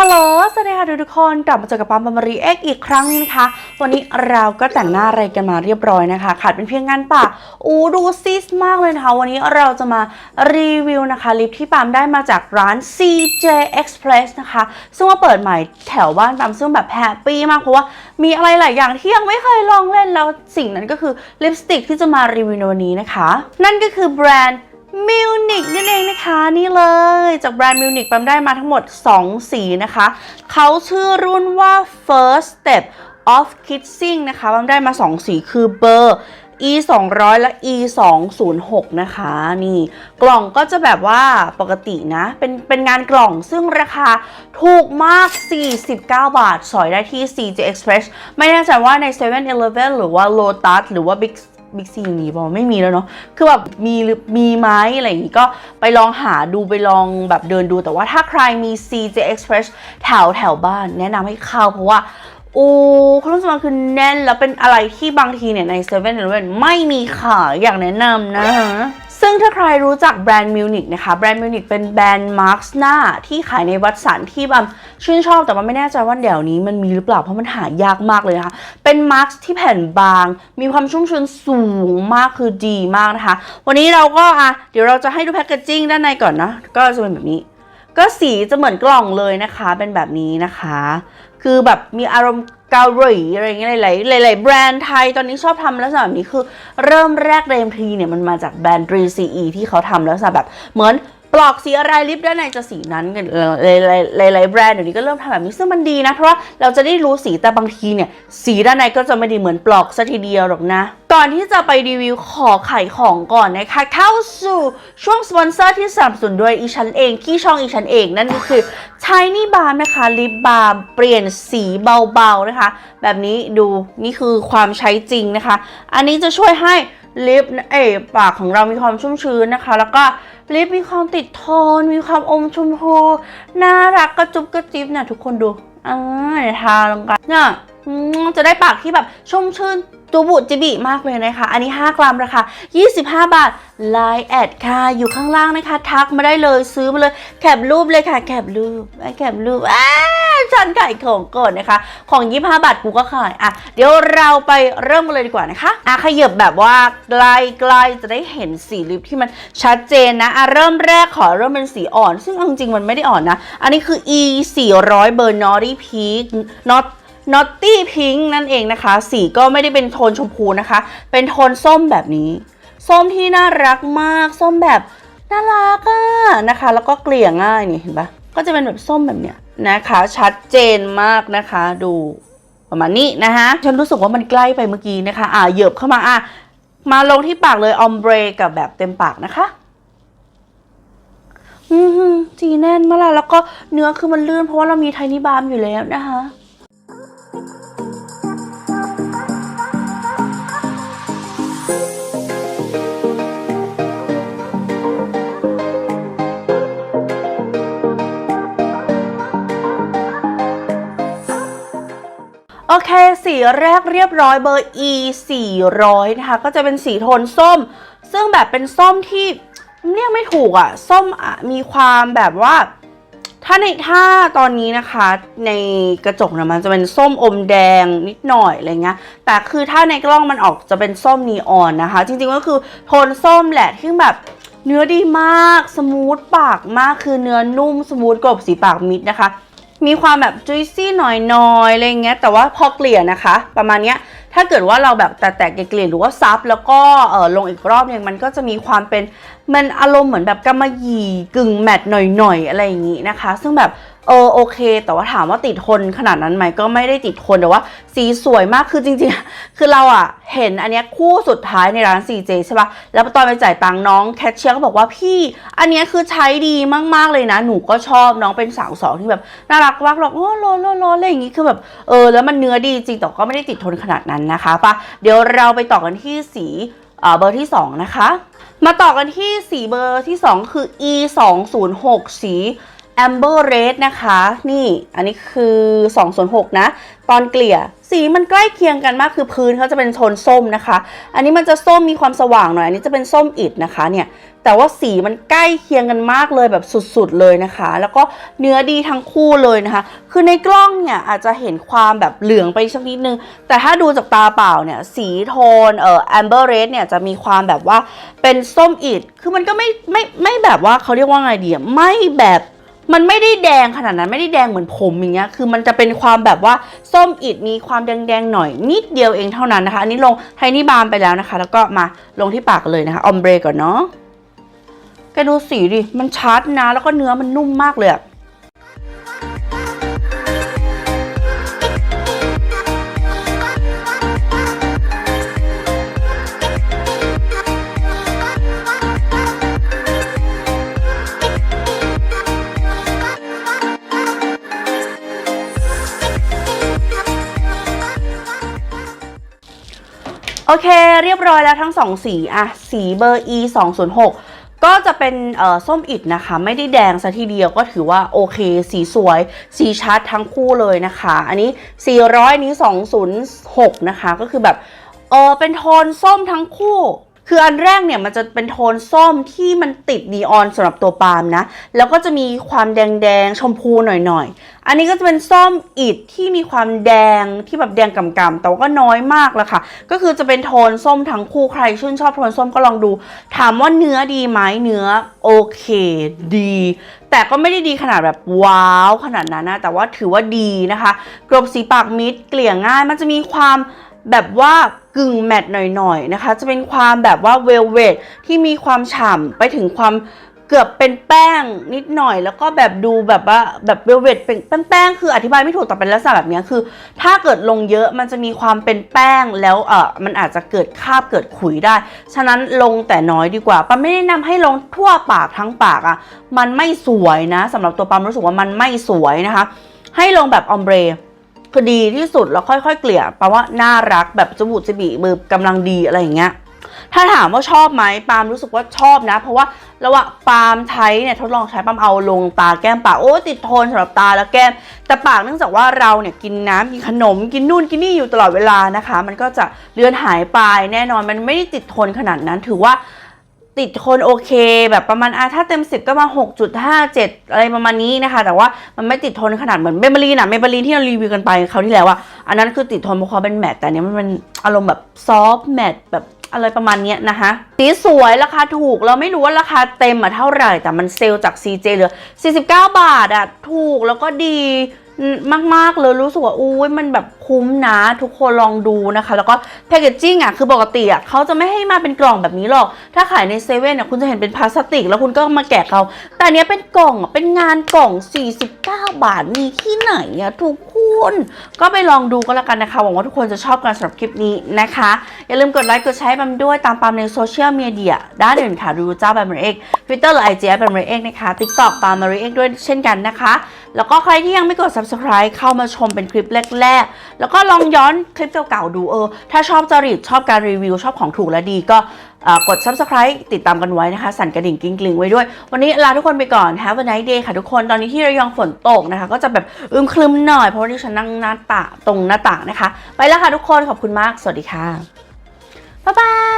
ฮัลโหล สวัสดีค่ะทุกคน กลับมาเจอกับปามปามรีเอ็กอีกครั้งนึงนะคะ วันนี้เราก็แต่งหน้าอะไรกันมาเรียบร้อยนะคะ ขาดเป็นเพียงงานป่ะอูดูซิสมากเลยนะคะ วันนี้เราจะมารีวิวนะคะ ลิปที่ปามได้มาจากร้าน CJ Express นะคะ ซึ่งว่าเปิดใหม่แถวบ้านปามซึ่งแบบแฮปปี้มาก เพราะว่ามีอะไรหลายอย่างที่ยังไม่เคยลองเล่นแล้วสิ่งนั้นก็คือลิปสติกที่จะมารีวิวในวันนี้นะคะ นั่นก็คือแบรนด์ มิวนิกนั่นเองนะคะนี่เลยจากแบรนด์มิวนิกแปมได้มาทั้งหมด 2 สีนะคะ เขาชื่อรุ่นว่า first step of kissing นะคะแปมได้มา 2 สีคือเบอร์ e 2 0 0และ e 2 0 6นะคะ นี่กล่องก็จะแบบว่าปกตินะ เป็นเป็นงานกล่องซึ่งราคาถูกมาก 49 บาท สอยได้ที่ CJ Express ไม่แน่ใจว่าใน7 e เ e ่ e อหรือว่า Lotus หรือว่า Big บิ๊กซีมีบอกไม่มีแล้วเนาะคือแบบมีหรือมีไหมอะไรอย่างงี้ก็ไปลองหาดูไปลองแบบเดินดูแต่ว่าถ้าใครมี CJ Express แถวแถวบ้าน แนะนำให้เข้าเพราะว่าโอ้คุณผู้ชมคือแน่นแล้วเป็นอะไรที่บางทีเนี่ยใน7 e เ e ่ e อไม่มีขายอยากแนะนำนะฮะ ซึ่งถ้าใครรู้จักแบรนด์มิวนิกนะคะ แบรนด์มิวนิกเป็นแบรนด์มาร์คหน้าที่ขายในวัดสันที่แบบชื่นชอบแต่ว่าไม่แน่ใจว่าเดี๋ยวนี้มันมีหรือเปล่าเพราะมันหายากมากเลยนะคะ เป็นมาร์คที่แผ่นบาง มีความชุ่มชื้นสูงมากคือดีมากนะคะ วันนี้เราก็อะเดี๋ยวเราจะให้ดูแพคเกจจิ้งด้านในก่อนนะ ก็จะเป็นแบบนี้ ก็สีจะเหมือนกล่องเลยนะคะ เป็นแบบนี้นะคะ คือแบบมีอารมณ์ เกาหลีอะไรเงี้ยหลายๆหลายๆแบรนด์ไทยตอนนี้ชอบทำลักษณะแบบนี้คือเริ่มแรกเดิมทีเนี่ยมันมาจากแบรนด์ 3CE ที่เขาทำลักษณะแบบเหมือน ปลอกสีอะไรลิปด้านในจะสีนั้นกันเออหลายๆหลายแบรนด์เดี๋ยวนี้ก็เริ่มทำแบบนี้ซึ่งมันดีนะ เพราะว่าเราจะได้รู้สีแต่บางทีเนี่ย สีด้านในก็จะไม่ด้เหมือนปลอกซะทีเดียวหรอกนะ ก่อนที่จะไปรีวิวขอขายของก่อนนะคะ เข้าสู่ช่วงสปอนเซอร์ที่สนับสนุนโดยอีฉันเองที่ช่องอีฉันเองนั่นก็คือ Tiny Balm นะคะลิปบาล์มเปลี่ยนสีเบาๆนะคะ แบบนี้ดูนี่คือความใช้จริงนะคะ อันนี้จะช่วยให้ ลิปเอ๋ปากของเรามีความชุ่มชื้นนะคะ แล้วก็ลิปมีความติดโทน มีความอมชมพูน่ารักกระจุบกระจิบนะทุกคนดูอ่าทาลงกันเนี่ยจะได้ปากที่แบบชุ่มชื่น จูบุจิบิมากเลยนะคะ อันนี้ 5 กรัมราคา 25 บาทไลน์แอดค่ะ อยู่ข้างล่างนะคะ ทักมาได้เลยซื้อมาเลย แคปรูปเลยค่ะ แคปรูปแคปรูปอ้าฉันขายของก่อนนะคะ ของ 25 บาทกูก็ขายอะเดี๋ยวเราไปเริ่มกันเลยดีกว่านะคะอะขยับแบบว่าใกลๆจะได้เห็นสีลิปที่มันชัดเจนนะอะเริ่มแรกขอเริ่มเป็นสีอ่อน ซึ่งจริงๆมันไม่ได้อ่อนนะ อันนี้คือ e 400เบอร์ naughty peak not Naughty Pink นั่นเองนะคะ สีก็ไม่ได้เป็นโทนชมพูนะคะ เป็นโทนส้มแบบนี้ ส้มที่น่ารักมาก ส้มแบบน่ารักอะนะคะ แล้วก็เกลี่ยง่ายนี่เห็นปะก็จะเป็นแบบส้มแบบเนี้ยนะคะ ชัดเจนมากนะคะ ดูประมาณนี้นะคะฉันรู้สึกว่ามันใกล้ไปเมื่อกี้นะคะ อ่าเหยียบเข้ามาอะมาลงที่ปากเลยออมเบรกับแบบเต็มปากนะคะอืมจีแน่นมากเลยแล้วก็เนื้อคือมันลื่นเพราะว่าเรามีไทนี่บาร์มอยู่แล้วนะคะ สีแรกเรียบร้อยเบอร์ E 400นะคะ ก็จะเป็นสีโทนส้ม ซึ่งแบบเป็นส้มที่เรียกไม่ถูกอะ่ะ ส้มอะมีความแบบว่า ถ้าในถ้าตอนนี้นะคะ ในกระจกนะมันจะเป็นส้มอมแดงนิดหน่อยอะไรเงี้ย แต่คือถ้าในกล้องมันออกจะเป็นส้มนีออนนะคะ จริงๆก็คือโทนส้มแหละที่แบบเนื้อดีมาก สมูทปากมาก คือเนื้อนุ่มสมูทกลบสีปากมิดนะคะ มีความแบบจุยซี่หน่อยๆอะไรเงี้ยแต่ว่าพอเกลี่ยนะคะ ประมาณเนี้ยถ้าเกิดว่าเราแบบแต่แต่เกลี่ยหรือว่าซับแล้วก็เออลงอีกรอบเนี่ยมันก็จะมีความเป็นมันอารมณ์เหมือนแบบกำมะหยี่กึ่งแมตต์หน่อยๆอะไรอย่างงี้นะคะ ซึ่งแบบเออโอเค แต่ว่าถามว่าติดทนขนาดนั้นไหมก็ไม่ได้ติดทนแต่ว่า สีสวยมากคือจริงๆ คือเราอะเห็นอันเนี้ยคู่สุดท้ายในร้าน CJ ใช่ปะแล้วตอนไปจ่ายตังค์น้องแคชเชียร์ก็บอกว่าพี่อันเนี้ยคือใช้ดีมากๆเลยนะ หนูก็ชอบน้องเป็นสาวสองที่แบบน่ารักมากหรอกโอ้โลโลโลอะไรอย่างงี้คือแบบเออแล้วมันเนื้อดีจริงแต่ก็ไม่ได้ติดทนขนาดนั้นนะคะปะเดี๋ยวเราไปต่อกันที่สีเอ่อเบอร์ที่ 2 นะคะ มาต่อกันที่สีเบอร์ที่ 2 คือ e 2 0 6สี Amber Red นะคะ นี่อันนี้คือ2ส่วน6นะ ตอนเกลี่ยสีมันใกล้เคียงกันมากคือพื้นเขาจะเป็นโทนส้มนะคะ อันนี้มันจะส้มมีความสว่างหน่อย อันนี้จะเป็นส้มอิดนะคะเนี่ย แต่ว่าสีมันใกล้เคียงกันมากเลยแบบสุดๆเลยนะคะ แล้วก็เนื้อดีทั้งคู่เลยนะคะ คือในกล้องเนี่ยอาจจะเห็นความแบบเหลืองไปสักนิดนึง แต่ถ้าดูจากตาเปล่าเนี่ยสีโทนเอ่อ amber red เนี่ยจะมีความแบบว่าเป็นส้มอิด คือมันก็ไม่ไม่ไม่แบบว่าเขาเรียกว่าไงดีอะไม่แบบ มันไม่ได้แดงขนาดนั้นไม่ได้แดงเหมือนผมอย่างเงี้ยคือมันจะเป็นความแบบว่าส้มอิดมีความแดงๆหน่อยนิดเดียวเองเท่านั้นนะคะ อันนี้ลงไทนี่บาร์มไปแล้วนะคะ แล้วก็มาลงที่ปากเลยนะคะออมเบรก่อนเนาะแกดูสีดิมันชัดนะแล้วก็เนื้อมันนุ่มมากเลยอะ โอเค เรียบร้อยแล้วทั้งสองสีอะสีเบอร์ E 2 0 6ก็จะเป็นส้มอิดนะคะ ไม่ได้แดงซะทีเดียวก็ถือว่าโอเค สีสวย สีชัดทั้งคู่เลยนะคะ อันนี้ 400อันนี้ 206 นะคะ ก็คือแบบเออเป็นโทนส้มทั้งคู่ คืออันแรกเนี่ยมันจะเป็นโทนส้มที่มันติดนีออนสำหรับตัวปาล์มนะ แล้วก็จะมีความแดงๆ ชมพูหน่อยๆ อันนี้ก็จะเป็นส้มอิดที่มีความแดงที่แบบแดงกำๆ แต่ว่าก็น้อยมากแล้วค่ะ ก็คือจะเป็นโทนส้มทั้งคู่ใครชื่นชอบโทนส้มก็ลองดู ถามว่าเนื้อดีไหมเนื้อโอเคดี แต่ก็ไม่ได้ดีขนาดแบบว้าวขนาดนั้นนะ แต่ว่าถือว่าดีนะคะ กรบสีปากมิดเกลี่ยง่ายมันจะมีความ แบบว่ากึ่งแมตต์หน่อยๆนะคะ จะเป็นความแบบว่าเวลเวทที่มีความฉ่ำไปถึงความเกือบเป็นแป้งนิดหน่อย แล้วก็แบบดูแบบว่าแบบเวลเวทเป็นแป้งๆคืออธิบายไม่ถูกแต่เป็นลักษณะแบบนี้คือ ถ้าเกิดลงเยอะมันจะมีความเป็นแป้งแล้วเออมันอาจจะเกิดคาบเกิดขุยได้ ฉะนั้นลงแต่น้อยดีกว่าปาไม่แนะนำให้ลงทั่วปากทั้งปากอะ่ะมันไม่สวยนะสำหรับตัวปามรู้สึกว่ามันไม่สวยนะคะ ให้ลงแบบออมเบร คือดีที่สุดแล้วค่อยๆ เกลี่ยแปลว่าน่ารักแบบจมูกจบีมือกำลังดีอะไรอย่างเงี้ยถ้าถามว่าชอบไหมปาล์มรู้สึกว่าชอบนะ เพราะว่าระหว่างปาล์มใช้เนี่ยทดลองใช้ปาล์มเอาลงตาแก้มปากโอ้ติดโทนสำหรับตาและแก้ม แต่ปากเนื่องจากว่าเราเนี่ยกินน้ำกินขนมกินนู่นกินนี่อยู่ตลอดเวลานะคะ มันก็จะเลือนหายไปแน่นอนมันไม่ได้ติดทนขนาดนั้นถือว่า ติดทนโอเค แบบประมาณอะถ้าเต็ม 10 ก็มา 6.57 อะไรประมาณนี้นะคะ แต่ว่ามันไม่ติดทนขนาดเหมือนเมเบลีนอะเมเบลีนที่เรารีวิวกันไปคราวที่แล้วอะอันนั้นคือติดทนเพราะเขาเป็นแมตต์แต่นเนี้ยมันเป็นอารมณ์แบบซอฟต์แมตต์แบบอะไรประมาณนี้นะคะสีสวยราคาถูกเราไม่รู้ว่าราคาเต็มอะเท่าไหร่ แต่มันเซลล์จาก CJ เหลือ 49 บาทอะถูกแล้วก็ดีมากๆเลยรู้สึกว่าอุ้ยมันแบบ คุ้มนะทุกคนลองดูนะคะ แล้วก็แพคเกจจิ้งอะคือปกติอะเขาจะไม่ให้มาเป็นกล่องแบบนี้หรอก ถ้าขายในเซเว่นอะคุณจะเห็นเป็นพลาสติก แล้วคุณก็มาแกะเขาแต่เนี้ยเป็นกล่องอะเป็นงานกล่อง 49 บาทมีที่ไหนอะทุกคนก็ไปลองดูก็แล้วกันนะคะหวังว่าทุกคนจะชอบกันสำหรับคลิปนี้นะคะ อย่าลืมกดไลค์กดแชร์บัมด้วยตามปามในโซเชียลมีเดียด้านอื่นค่ะดูเจ้าบัมเรเอกทวิตเตอร์หรือไอจีบัมเรเอกนะคะติ๊กต็อกปามมารีเอกด้วยเช่นกันนะคะ แล้วก็ใครที่ยังไม่กด subscribe เข้ามาชมเป็นคลิปแรกๆแล้วก็ลองย้อนคลิปเก่าๆดูเออ ถ้าชอบจริตชอบการรีวิวชอบของถูกและดีก็กด subscribe ติดตามกันไว้นะคะ สั่นกระดิ่งกิ้งกลิงไว้ด้วย วันนี้ลาทุกคนไปก่อน Have a nice day ค่ะทุกคน ตอนนี้ที่ระยองฝนตกนะคะ ก็จะแบบอึมครึมหน่อย เพราะว่าที่ฉันนั่งหน้าตาตรงหน้าต่างนะคะ ไปแล้วค่ะทุกคนขอบคุณมาก สวัสดีค่ะ บ๊ายบาย